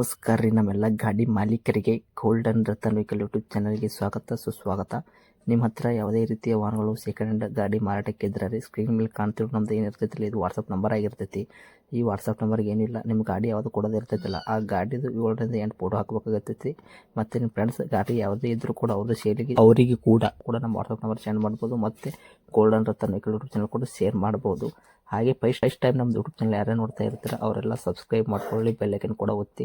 ನಮಸ್ಕಾರ ರೀ ನಮ್ಮೆಲ್ಲ ಗಾಡಿ ಮಾಲೀಕರಿಗೆ ಗೋಲ್ಡನ್ ರತನ್ ವೆಹಿಕಲ್ ಯೂಟ್ಯೂಬ್ ಚಾನಲ್ಗೆ ಸ್ವಾಗತ, ಸುಸ್ವಾಗತ. ನಿಮ್ಮ ಹತ್ರ ಯಾವುದೇ ರೀತಿಯ ವಾಹನಗಳು ಸೆಕೆಂಡ್ ಹ್ಯಾಂಡ್ ಗಾಡಿ ಮಾರಾಟಕ್ಕೆ ಇದ್ರೆ ರೀ ಸ್ಕ್ರೀನ್ ಮೇಲೆ ಕಾಣ್ತಿರೋ ನಮ್ದು ಏನಿರ್ತೈತಿಲ್ಲ ಇದು ವಾಟ್ಸಪ್ ನಂಬರ್ ಆಗಿರ್ತೈತಿ. ಈ ವಾಟ್ಸಪ್ ನಂಬರ್ಗೆ ಏನಿಲ್ಲ ನಿಮ್ಮ ಗಾಡಿ ಯಾವುದು ಕೊಡೋದು ಇರ್ತೈತಿಲ್ಲ, ಆ ಗಾಡಿದು ಏಳರಿಂದ ಎಂಟು ಫೋಟೋ ಹಾಕಬೇಕಾಗತ್ತೈತಿ. ಮತ್ತು ನಿಮ್ಮ ಫ್ರೆಂಡ್ಸ್ ಗಾಡಿ ಯಾವುದೇ ಇದ್ದರೂ ಕೂಡ ಅವ್ರದ್ದು ಶೇರಿಗೆ ಅವರಿಗೆ ಕೂಡ ಕೂಡ ನಮ್ಮ ವಾಟ್ಸಪ್ ನಂಬರ್ ಸೆಂಡ್ ಮಾಡ್ಬೋದು. ಮತ್ತು golden Ratan vehicle YouTube channel ಕೂಡ ಶೇರ್ ಮಾಡ್ಬೋದು. ಹಾಗೆ ಫಸ್ಟ್ ಫಸ್ಟ್ ಟೈಮ್ ನಮ್ಮ ಯೂಟ್ಯೂಬ್ ಚಾನಲ್ ಯಾರೇ ನೋಡ್ತಾ ಇರ್ತಾರೆ, ಅವರೆಲ್ಲ ಸಬ್ಸ್ಕ್ರೈಬ್ ಮಾಡ್ಕೊಳ್ಳಿ ಬೆಲ್ಲೈಕನ್ ಕೂಡ ಒತ್ತಿ.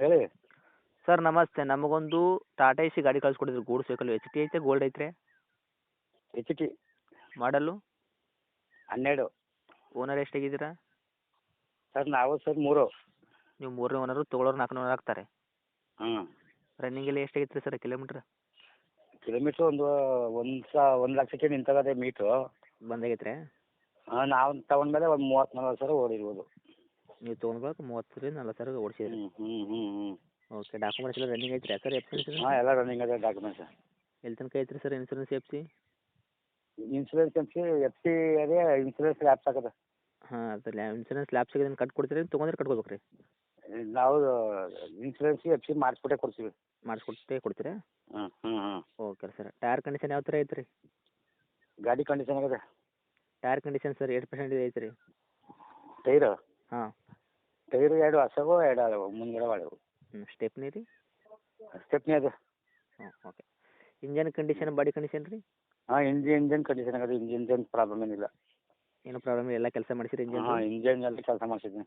ಹೇಳಿ. ಸರ್ ನಮಸ್ತೆ. ನಮಗೊಂದು ಟಾಟಾ ಎ ಸಿ ಗಾಡಿ ಕಳಿಸ್ಕೊಡಿದ್ರು ಗೂಡ್ಸ್ ವೆಹಿಕಲ್ ಎಚ್ ಟಿ ಐತೆ ಗೋಲ್ಡ್ ಐತ್ರಿ? H T. ಮಾಡಲ್ಲು? ಹನ್ನೆರಡು. ಓನರ್ ಎಷ್ಟಾಗಿದ್ದೀರಾ? ಸರ್ ನಾವು ಸರ್ ಮೂರು. ನೀವು ಮೂರನೇ ಓನರು ತೊಗೊಳೋರು ನಾಲ್ಕನೇ ಓನರ್ ಆಗ್ತಾರೆ. ಹ್ಞೂ. ರನ್ನಿಂಗ್ ಎಲ್ಲ ಎಷ್ಟಾಗಿತ್ತು ಸರ್ ಕಿಲೋಮೀಟ್ರ್? ಕಿಲೋಮೀಟ್ರ್ ಒಂದು ಒಂದು ಸಾ ಒಂದು ಲಕ್ಷಕ್ಕೆ ನಿಂತಗದೆ ಮೀಟ್ರು. ಬಂದಾಗೈತೆ ರೀ ಹಾಂ ನಾವು ತಗೊಂಡ್ಮೇಲೆ ಒಂದು ಮೂವತ್ತು ನಲ್ವತ್ತು ಸಾವಿರ ಓಡಿರ್ಬೋದು. ನೀವು ತೊಗೊಂಡ್ಬಾರ್ದು ಮೂವತ್ತು ರೀ ನಲ್ವತ್ತು ಸಾವಿರ ಓಡಿಸಿದ್ರಿ. ಹ್ಞೂ ಹ್ಞೂ ಹ್ಞೂ ಹ್ಞೂ ಓಕೆ ಡಾಕ್ಯುಮೆಂಟ್ಸ್ ಎಲ್ಲ ರನ್ನಿಂಗ್ ಐತ್ರಿ. ಸರ್ ಎಫ್ ಹಾಂ ಎಲ್ಲ ರನ್ನಿಂಗ್ ಅದ ಡಾಕ್ಯುಮೆಂಟ್ಸ್ ಎಲ್ಲಿ ತನಕ ಐತ್ರಿ sir insurance F C? Insurance F C F C ಅದೇ ಇನ್ಸೂರೆನ್ಸ್ ಲ್ಯಾಬ್ ಆಗದ. ಹಾಂ ಅದ್ರ ಇನ್ಸೂರೆನ್ಸ್ ಲ್ಯಾಬ್ಸ್ ಆಗಿದೆ ಕಟ್ ಕೊಡ್ತೀರಿ ತೊಗೊಂಡ್ರೆ ಕಟ್ಕೋಬೇಕು ರೀ ನಾವು ಇನ್ಸೂರೆನ್ಸ್ ಎಫ್ ಸಿ ಮಾಡಿಸ್ಬಿಟ್ಟೆ ಕೊಡ್ತೀವಿ. ಮಾಡಿಸ್ಕೊಟ್ಟೆ ಕೊಡ್ತೀರಿ? ಹ್ಞೂ ಹ್ಞೂ ಹ್ಞೂ ಓಕೆ ಸರ್. ಟೈರ್ ಕಂಡೀಷನ್ ಯಾವ ಥರ ಐತ್ರಿ? ಗಾಡಿ ಕಂಡೀಷನ್ ಆಗದೆ. Tyre condition sir eight percent ಐತ್ರಿ. ಟೈರ್ ಹಾಂ. ಟೈರು ಎರಡು ಹೊಸವು ಎರಡು ಹಳವು ಮುಂದ್ಗಡೆ ಹಳವು ಹ್ಞೂ ಸ್ಟೆಪ್ನಿ ರೀ? ಸ್ಟೆಪ್ನಿ ಅದು. Okay engine condition body condition ರೀ? ಹಾಂ ಇಂಜಿನ್ ಇಂಜನ್ ಕಂಡೀಷನ್ ಆಗದು ಇಂಜಿನ್ ಪ್ರಾಬ್ಲಮ್ ಏನಿಲ್ಲ. ಏನು ಪ್ರಾಬ್ಲಮ್ ಇಲ್ಲ? ಎಲ್ಲ ಕೆಲಸ ಮಾಡಿಸಿರಿ ಇಂಜನ್ ಹಾಂ ಇಂಜನ್ ಎಲ್ಲ ಕೆಲಸ ಮಾಡಿಸಿದ್ದೀನಿ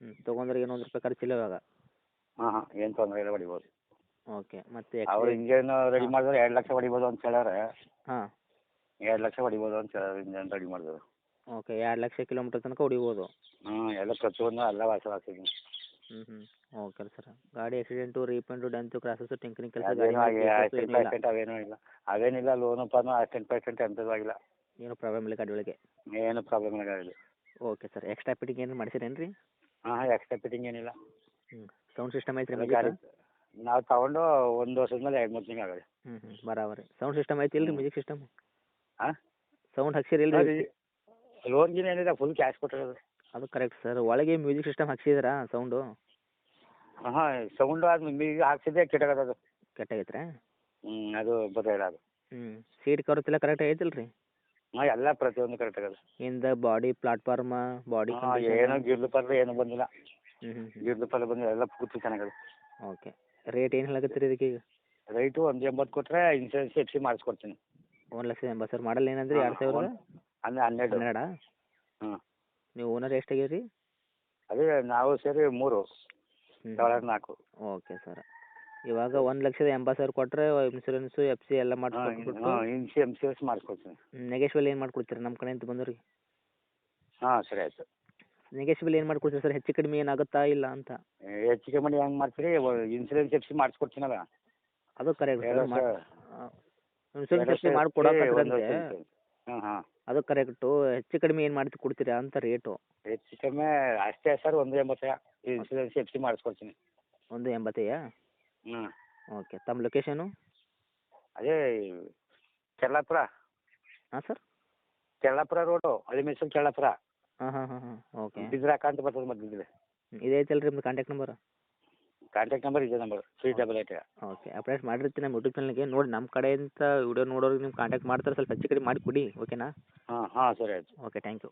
ಹ್ಞೂ ತೊಗೊಂಡ್ರೆ ಏನೋ ಒಂದು ರೂಪಾಯಿ ಖರ್ಚಿಲ್ಲ ಇವಾಗ? ಹಾಂ ಹಾಂ ಏನು ತೊಂದರೆ ಇಲ್ಲ ಹೊಡಿಬೋದು. ಓಕೆ ಮತ್ತೆ ಅವ್ರು ಇಂಜಿನ್ ರೆಡಿ ಮಾಡಿದ್ರೆ ಎರಡು ಲಕ್ಷ ಹೊಡಿಬೋದು ಅಂತ ಹೇಳ್ಯಾರ. ಹಾಂ. ಎರಡು ಲಕ್ಷ ಹೊಡಿಬೋದು ಅಂತ ಹೇಳ್ಯಾರ ಇಂಜನ್ ರೆಡಿ ಮಾಡಿದ್ರು. ಓಕೆ ಎರಡು ಲಕ್ಷ ಕಿಲೋಮೀಟರ್ ತನಕ ಹೊಡಿಬೋದು. ಹ್ಞೂ ಎಲ್ಲ ಪ್ರತಿಯೊಂದು ಎಲ್ಲ ವಾಸ ಹಾಕ್ಸಿದ್ದೀನಿ ಹ್ಞೂ ಹ್ಞೂ ಓಕೆ ಸರ್ ಗಾಡಿ ಆಕ್ಸಿಡೆಂಟು ರೀಪೇಂಟು ಡೆಂತು ಕ್ರಾಸಸ್ಸು ಟಿಂಕರಿಂಗ್ ಕೆಲಸ ಪರ್ಸೆಂಟ್ ಅವೇನೂ ಇಲ್ಲ. ಅವೇನಿಲ್ಲ ಲೋನು ಪಾನು ಪರ್ಸೆಂಟ್ ಎಂಥದ್ದು ಆಗಿಲ್ಲ ಏನು ಪ್ರಾಬ್ಲಮ್ ಇಲ್ಲ ಗಾಡಿ ಒಳಗೆ? ಏನು ಪ್ರಾಬ್ಲಮ್ ಇಲ್ಲ ಓಕೆ ಸರ್ ಎಕ್ಸ್ಟ್ರಾ ಫಿಟ್ಟಿಂಗ್ ಏನು ಮಾಡಿಸಿರೇನು ರೀ ಹಾಂ ಎಕ್ಸ್ಟ್ರಾ ಫಿಟ್ಟಿಂಗ್ ಏನಿಲ್ಲ. ಹ್ಞೂ ಸೌಂಡ್ ಸಿಸ್ಟಮ್ ಐತ್ರಿ ಅದು ಗಾಡಿ ನಾವು ತಗೊಂಡು ಒಂದು ವರ್ಷದ ಮೇಲೆ ಎರಡು ಮೂರು ತಿಂಗಳು ಆಗಲಿ ಹ್ಞೂ ಹ್ಞೂ ಬರಾಬರಿ. ಸೌಂಡ್ ಸಿಸ್ಟಮ್ ಐತಿ ಇಲ್ಲ ರೀ ಮ್ಯೂಸಿಕ್ ಸಿಸ್ಟಮ್ ಹಾಂ? ಸೌಂಡ್ ಹಾಕ್ಸಿರಿ ಇಲ್ಲ ರೀ ಲೋನ್ ಗೀನ್ ಏನಿಲ್ಲ ಫುಲ್ ಕ್ಯಾಶ್ ಕೊಟ್ಟಿರೋದು. ಅದು ಕರೆಕ್ಟ್ ಸರ್ ಒಳಗೆ ಮ್ಯೂಸಿಕ್ ಸಿಸ್ಟಮ್ ಹಾಕ್ಸಿದ್ರಾ ಸೌಂಡು ಹಾಂ ಸೌಂಡ್ ಅದು ಈಗ ಹಾಕ್ಸಿದ್ದೆ ಕೆಟ್ಟಾಗದು ಅದು. ರೀ ಹ್ಞೂ ಅದು ಬರೋಲ್ಲ ಅದು. ಹ್ಞೂ ಸೀಟ್ ಕವರ್ಸ್ ಎಲ್ಲ ಕರೆಕ್ಟ್ ಐತಿಲ್ಲ ರೀ ಹಾಂ ಎಲ್ಲ ಪ್ರತಿಯೊಂದು ಕರೆಕ್ಟ್ ಆಗದ. ಇಂದ ಬಾಡಿ ಪ್ಲಾಟ್ಫಾರ್ಮ ಬಾಡಿ ಹಾಂ ಏನೋ ಗಿರ್ಲು ಪರ್ಲು ಏನೂ ಬಂದಿಲ್ಲ. ಹ್ಞೂ ಹ್ಞೂ ಗಿರ್ಲು ಪರ್ಲು ಬಂದಿಲ್ಲ ಎಲ್ಲ ಪೂರ್ತಿ ಚೆನ್ನಾಗದು. ಓಕೆ ರೇಟ್ ಏನು ಹೇಳಕತ್ತೀರಿ ಇದಕ್ಕೆ ಈಗ? ರೈಟು ಒಂದು ಎಂಬತ್ತು ಕೊಟ್ಟರೆ ಇನ್ಸೂರೆನ್ಸ್ ಎಫ್ ಸಿ ಮಾಡಿಸ್ಕೊಡ್ತೀನಿ. ಒಂದು ಲಕ್ಷದ ಎಂಬತ್ತು ಸಾವಿರ. ಮಾಡಲ್ ಏನಂದ್ರೆ? ಎರಡು ಸಾವಿರದ ಅಂದರೆ ಹನ್ನೆರಡು. ಹನ್ನೆರಡಾ? ಹ್ಞೂ. ನೀವು ಓನರ್ ಎಷ್ಟು ರೀ ಅದೇ ನಾವು ಸೇರಿ ಮೂರು. ಡಾಲರ್ ನಾಲ್ಕು. Okay sir. ಇವಾಗ ಒಂದು ಲಕ್ಷದ ಎಂಬತ್ತು ಸಾವಿರ ಕೊಟ್ಟರೆ ಇನ್ಸೂರೆನ್ಸು ಎಫ್ ಸಿ ಎಲ್ಲ ಮಾಡ್ಕೊಡ್ತೀನಿ ಇನ್ಸಿ ಇನ್ಸೂರೆನ್ಸ್ ಮಾಡಿಸ್ಕೊಡ್ತೀನಿ. ನೆಗೆಶ್ವಲ್ ಏನು ಮಾಡ್ಕೊಡ್ತೀರಿ ನಮ್ಮ ಕಡೆಯಿಂದ ಬಂದವ್ರಿಗೆ? ಹಾಂ ಸರಿ ಆಯಿತು. ನೆಗೆಶ್ವಲ್ ಏನು ಮಾಡ್ಕೊಡ್ತೀರಿ ಸರ್? ಹೆಚ್ಚು ಕಡಿಮೆ ಏನಾಗುತ್ತಾ ಇಲ್ಲ ಅಂತ. ಹೆಚ್ಚಿಗೆ ಮಾಡಿ ಹೆಂಗೆ ಮಾಡ್ತೀರಿ? ಇನ್ಸೂರೆನ್ಸ್ ಎಫ್ ಸಿ ಮಾಡಿಸ್ಕೊಡ್ತೀನಲ್ಲ. ಅದು ಕರೆಕ್ಟ್ ಇನ್ಸೂರೆನ್ಸ್ ಎಫ್ ಸಿ ಹಾಂ ಹಾಂ. ಅದು ಕರೆಕ್ಟು. ಹೆಚ್ಚು ಕಡಿಮೆ ಏನು ಮಾಡ್ತಿ ಕೊಡ್ತೀರಾ ಅಂತ ರೇಟು. ಹೆಚ್ಚು ಕಮ್ಮಿ ಅಷ್ಟೇ ಸರ್ ಒಂದು ಎಂಬತ್ತು. ಇನ್ಸೂರೆನ್ಸ್ ಎಫ್ ಸಿ ಮಾಡಿಸ್ಕೊಡ್ತೀನಿ. ಒಂದು ಎಂಬತ್ತೈಯಾ? ಹ್ಞೂ ಓಕೆ ತಮ್ಮ ಲೊಕೇಶನು ಅದೇ ಕೆಲ್ಲಾಪುರ ಹಾಂ ಸರ್? ಕೆಲ್ಲಾಪುರ ರೋಡು ಹಳಿಮೇಶ್ವರ ಕೆಲ್ಲಾಪುರ ಹಾಂ ಹಾಂ ಹಾಂ ಹಾಂ. ಓಕೆ. ಬಿದ್ರಾಕ ಅಂತ ಬರ್ತದೆ ಮಧ್ಯದಲ್ಲಿ. ಇದೇ ಐತಲ್ಲ ರೀ ನಿಮ್ದು ಕಾಂಟ್ಯಾಕ್ಟ್ ನಂಬರ್ ಕಾಂಟ್ಯಾಕ್ಟ್ ನಂಬರ್ ಇದೆ number three double eight okay update ಮಾಡಿರ್ತೀನಿ ನಮ್ಮ ಯೂಟ್ಯೂಬ್ ಚಾನಲ್ಗೆ ನೋಡಿ ನಮ್ಮ ಕಡೆಯಿಂದ ವಿಡಿಯೋ ನೋಡೋರಿಗೆ ನೀವು ಕಾಂಟ್ಯಾಕ್ಟ್ ಮಾಡ್ತಾರೆ ಸ್ವಲ್ಪ ಹೆಚ್ಚು ಕಡಿಮೆ ಮಾಡಿ ಕೊಡಿ ಓಕೆನಾ ಹಾಂ ಹಾಂ ಸರಿ ಆಯಿತು. Okay thank you